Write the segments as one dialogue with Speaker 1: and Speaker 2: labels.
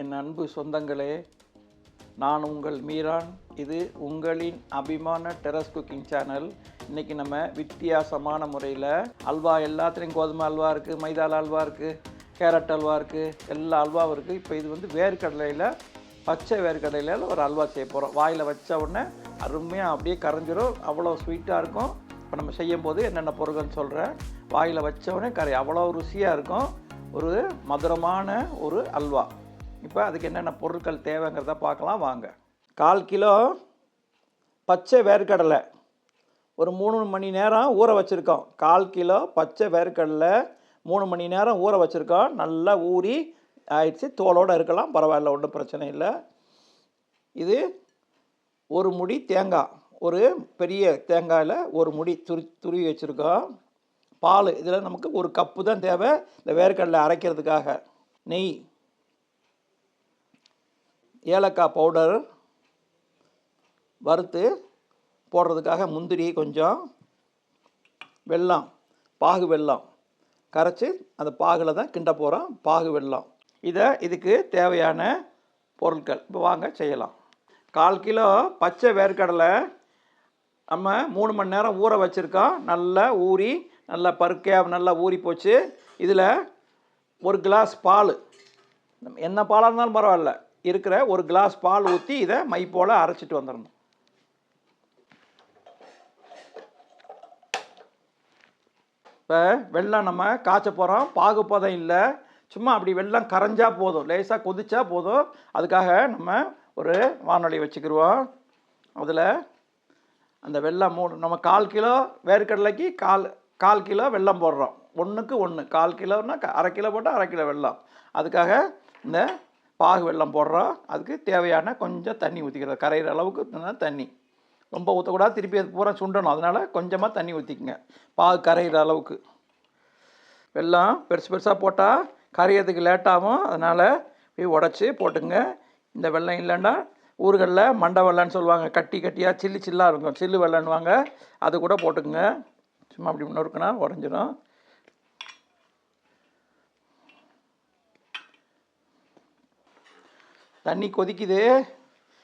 Speaker 1: என் அன்பு சொந்தங்களே நான் உங்கள் மீரான். இது உங்களின் அபிமான டெரஸ் குக்கிங் சேனல். இன்றைக்கி நம்ம வித்தியாசமான முறையில் அல்வா எல்லாத்துலேயும் கோதுமை அல்வா இருக்குது மைதால அல்வா இருக்குது கேரட் அல்வா இருக்குது எல்லா அல்வாவும் இருக்குது இப்போ இது வந்து வேர்க்கடலையில் பச்சை வேர்க்கடலையில் ஒரு அல்வா செய்ய போகிறோம் வாயில் வச்ச உடனே அருமையாக அப்படியே கரைஞ்சிரும். அவ்வளோ ஸ்வீட்டாக இருக்கும். இப்போ நம்ம செய்யும் போது என்னென்ன பொருட்கள் சொல்கிறேன் வாயில் வச்ச உடனே கரை அவ்வளோ ருசியாக இருக்கும். ஒரு மதுரமான ஒரு அல்வா. இப்போ அதுக்கு என்னென்ன பொருட்கள் தேவைங்கிறத பார்க்கலாம் வாங்க. கால் கிலோ பச்சை வேர்க்கடலை. ஒரு மூணு மணி நேரம் ஊற வச்சுருக்கோம். கால் கிலோ பச்சை வேர்க்கடலை மூணு மணி நேரம் ஊற வச்சுருக்கோம். நல்லா ஊறி ஆயிடுச்சு. தோலோடு இருக்கலாம் பரவாயில்ல ஒன்றும் பிரச்சனை இல்லை. இது ஒரு முடி தேங்காய். ஒரு பெரிய தேங்காயில் ஒரு முடி துரு துருவி வச்சுருக்கோம். பால் இதில் நமக்கு ஒரு கப்பு தான் தேவை. இந்த வேர்க்கடலை அரைக்கிறதுக்காக. நெய். ஏலக்காய் பவுடர் வறுத்து போடுறதுக்காக முந்திரி கொஞ்சம் வெல்லம் பாகு வெல்லம் கரைச்சி அந்த பாகில் தான் கிண்ட போகிறோம் பாகு வெல்லம். இதை இதுக்கு தேவையான பொருட்கள். இப்போ வாங்க செய்யலாம். கால் கிலோ பச்சை வேர்க்கடலை நம்ம மூணு மணி நேரம் ஊற வச்சுருக்கோம். நல்லா ஊறி நல்லா பருக்கையாக நல்லா ஊறி போச்சு. இதில் ஒரு கிளாஸ் பால். என்ன பாலாக இருந்தாலும் பரவாயில்ல. இருக்கிற ஒரு கிளாஸ் பால் ஊற்றி இதை மை போல் அரைச்சிட்டு வந்துடணும் இப்போ வெள்ளம் நம்ம காய்ச்ச போகிறோம் பாகுப்பதம் இல்லை. சும்மா அப்படி வெள்ளம் கரைஞ்சா போதும் லேசாக கொதிச்சா போதும். அதுக்காக நம்ம ஒரு வானொலி வச்சுக்கிடுவோம் அதில் அந்த வெள்ளம் மூணு நம்ம கால் கிலோ வேர்க்கடலைக்கு கால் கால் கிலோ வெள்ளம் போடுறோம். ஒன்றுக்கு ஒன்று கால் கிலோன்னா க- அரை கிலோ போட்டால் அரை கிலோ வெள்ளம். அதுக்காக இந்த பாகு வெள்ளம் போடுறோம் அதுக்கு தேவையான கொஞ்சம் தண்ணி ஊற்றிக்கிறது கரையிற அளவுக்கு தண்ணி. ரொம்ப ஊற்றக்கூடாது திருப்பி அது பூரா சுண்டணும். அதனால் கொஞ்சமாக தண்ணி ஊற்றிக்கங்க பாகு கரையிற அளவுக்கு. வெல்லம் பெருசு பெருசாக போட்டால் கரையிறதுக்கு லேட்டாகும் அதனால் போய் உடச்சி போட்டுங்க இந்த வெள்ளம் இல்லைன்னா ஊர்களில் மண்டை வெள்ளம்னு சொல்லுவாங்க. கட்டி கட்டியாக சில்லு சில்லாக இருக்கும். சில்லு வெள்ளன்னுவாங்க அது கூட போட்டுக்குங்க. சும்மா அப்படி நொறுக்குனா உடஞ்சிடும் தண்ணி கொதிக்குது.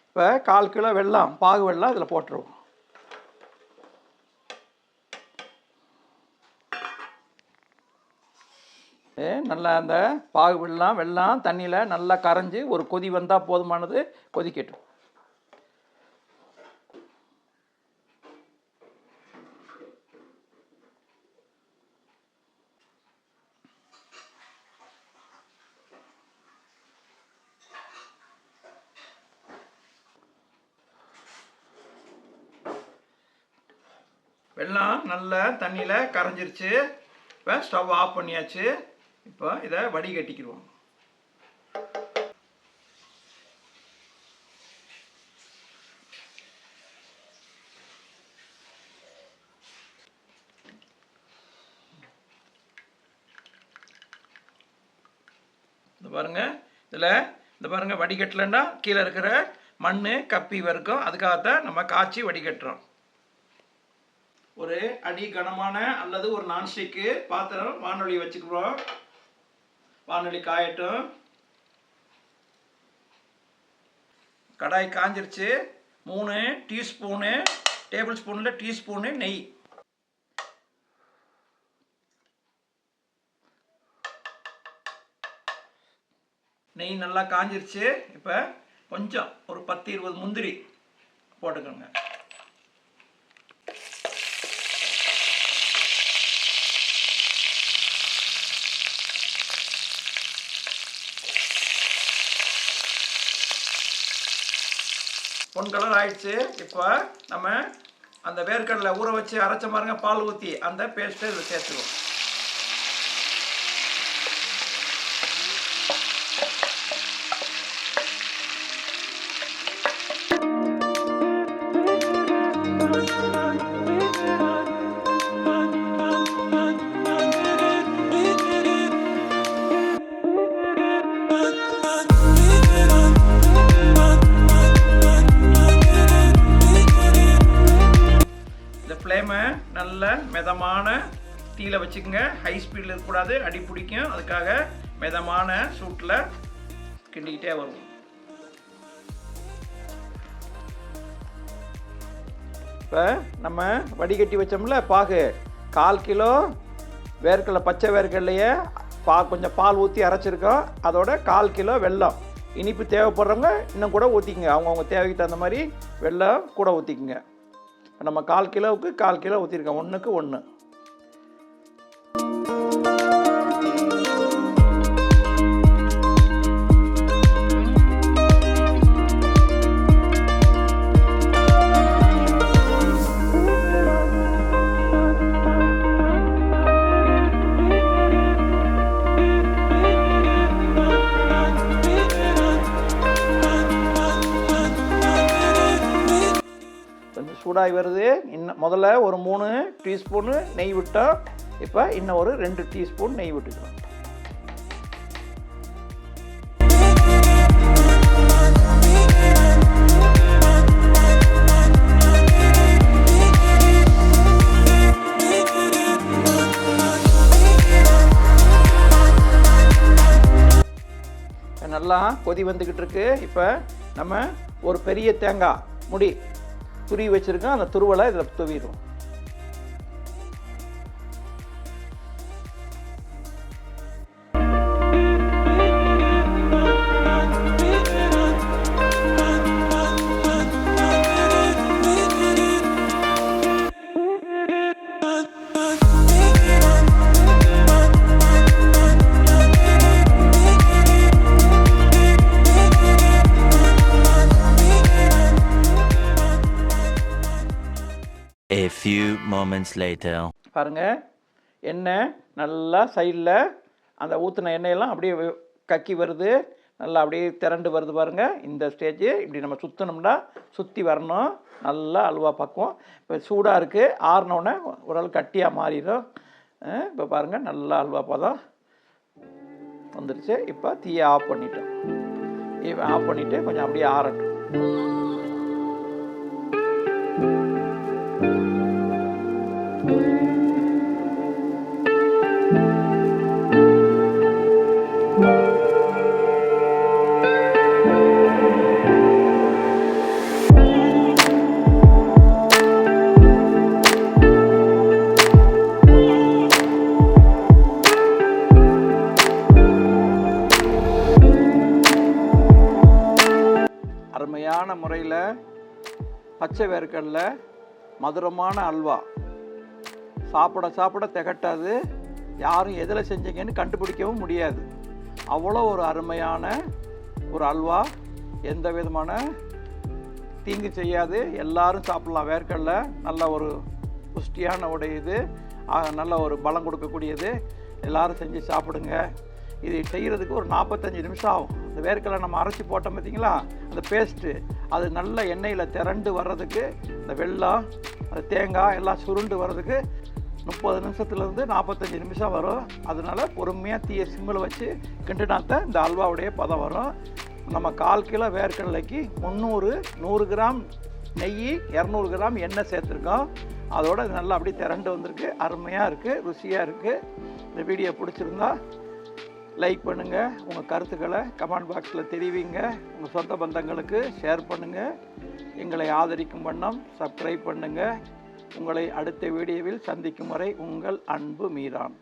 Speaker 1: இப்போ கால் கிலோ வெள்ளம் பாகு வெள்ளம் இதில் போட்டுருவோம். நல்லா அந்த பாகு வெள்ளம் வெள்ளம் தண்ணியில் நல்லா கரைஞ்சி ஒரு கொதி வந்தால் போதுமானது கொதிக்கட்டும். வெள்ளம் நல்லா தண்ணியில் கரைஞ்சிருச்சு. இப்போ ஸ்டவ் ஆஃப் பண்ணியாச்சு. இப்போ இதை வடிகட்டிக்கிடுவோம் இந்த பாருங்க. இதில் இந்த பாருங்க வடிகட்டலைன்னா கீழே இருக்கிற மண் கப்பி வரைக்கும் அதுக்காகத்தான் நம்ம காய்ச்சி வடிகட்டுறோம். ஒரு அடி கனமான அல்லது ஒரு நான்ஸ்டிக்கு பாத்திரம் வானொலி வச்சுக்கிறோம். வானொலி காயட்டும். கடாய் காஞ்சிருச்சு. மூணு டீஸ்பூனு டேபிள் ஸ்பூனில் டீஸ்பூனு நெய். நெய் நல்லா காஞ்சிருச்சு. இப்போ கொஞ்சம் ஒரு பத்து இருபது முந்திரி போட்டுக்கோங்க பொன் கலர் ஆயிடுச்சு. இப்போ நம்ம அந்த வேர்க்கடலை ஊற வச்சு அரைச்ச பாருங்க பால் ஊற்றி அந்த பேஸ்ட்டை இதில் சேர்த்துருவோம். இந்த ஃப்ளேமை நல்ல மிதமான தீயில வச்சுக்கோங்க. ஹை ஸ்பீடில் இருக்கக்கூடாது அடி பிடிக்கும். அதுக்காக மிதமான சூட்டில் கிண்டிக்கிட்டே வரும் இப்போ நம்ம வடிகட்டி வச்சோம்ல பாகு. கால் கிலோ வேர்க்கடலை பச்சை வேர்க்கடலையே பா கொஞ்சம் பால் ஊற்றி அரைச்சிருக்கோம். அதோட கால் கிலோ வெல்லம். இனிப்பு தேவைப்படுறவங்க இன்னும் கூட ஊற்றிக்கங்க அவங்கவுங்க தேவைக்கு தகுந்த மாதிரி வெல்லம் கூட ஊற்றிக்குங்க நம்ம கால் கிலோவுக்கு கால் கிலோ ஊற்றிருக்கோம் ஒன்றுக்கு ஒன்று சூடாகி வருது. இன்னும் முதல்ல ஒரு மூணு டீஸ்பூனு நெய் விட்டோம் இப்போ இன்னும் ஒரு ரெண்டு டீஸ்பூன் நெய் விட்டுக்கலாம். நல்லா கொதி வந்துக்கிட்டு இருக்கு. இப்போ நம்ம ஒரு பெரிய தேங்காய் முடி துருவி வச்சுருக்கோம் அந்த துருவலை இதில்
Speaker 2: துவிடும் few moments later.
Speaker 1: பாருங்க எண்ணெய் நல்லா சைடில் அந்த ஊற்றின எண்ணெயெல்லாம் அப்படியே கக்கி வருது. நல்லா அப்படியே திரண்டு வருது பாருங்கள் இந்த ஸ்டேஜ் இப்படி நம்ம சுற்றினோம்னா சுற்றி வரணும். நல்லா அல்வா பக்குவோம். இப்போ சூடாக இருக்குது ஆறினோடனே உடல் கட்டியாக மாறிடும். இப்போ பாருங்கள் நல்லா அல்வா பதம். வந்துருச்சு. இப்போ தீயை ஆஃப் பண்ணிட்டோம். ஆஃப் பண்ணிவிட்டு கொஞ்சம் அப்படியே ஆறட்டும். பச்சை வேர்க்கடல மதுரமான அல்வா. சாப்பிட சாப்பிட திகட்டாது. யாரும் எதில் செஞ்சீங்கன்னு கண்டுபிடிக்கவும் முடியாது. அவ்வளோ ஒரு அருமையான ஒரு அல்வா. எந்த விதமான தீங்கு செய்யாது. எல்லாரும் சாப்பிட்லாம். வேர்க்கடல நல்ல ஒரு புஷ்டியான உடைய இது நல்ல ஒரு பலம் கொடுக்கக்கூடியது. எல்லாரும் செஞ்சு சாப்பிடுங்க. இது செய்கிறதுக்கு ஒரு நாற்பத்தஞ்சு நிமிஷம் ஆகும். இந்த வேர்க்கடலை நம்ம அரைச்சி போட்டோம் பார்த்தீங்களா அந்த பேஸ்ட்டு அது நல்ல எண்ணெயில் திரண்டு வர்றதுக்கு இந்த வெள்ளம் அந்த தேங்காய் எல்லாம் சுருண்டு வர்றதுக்கு முப்பது நிமிஷத்துலேருந்து நாற்பத்தஞ்சு நிமிஷம் வரும். அதனால பொறுமையாக தீய சிம்மில் வச்சு கிண்டுனாத்தான் இந்த அல்வாவுடைய பதம் வரும். நம்ம கால் கிலோ வேர்க்கடலைக்கு முந்நூறு நூறு கிராம் நெய் இரநூறு கிராம் எண்ணெய் சேர்த்துருக்கோம். அதோடு நல்லா அப்படியே திரண்டு வந்திருக்கு. அருமையாக இருக்குது ருசியாக இருக்குது இந்த வீடியோ பிடிச்சிருந்தா லைக் பண்ணுங்கள் உங்கள் கருத்துக்களை கமெண்ட் பாக்ஸில் தெரிவிங்க. உங்கள் சொந்த பந்தங்களுக்கு ஷேர் பண்ணுங்கள் எங்களை ஆதரிக்கும் வண்ணம் சப்ஸ்கிரைப் பண்ணுங்கள் உங்களை அடுத்த வீடியோவில் சந்திக்கும் வரை உங்கள் அன்பு மீரான்.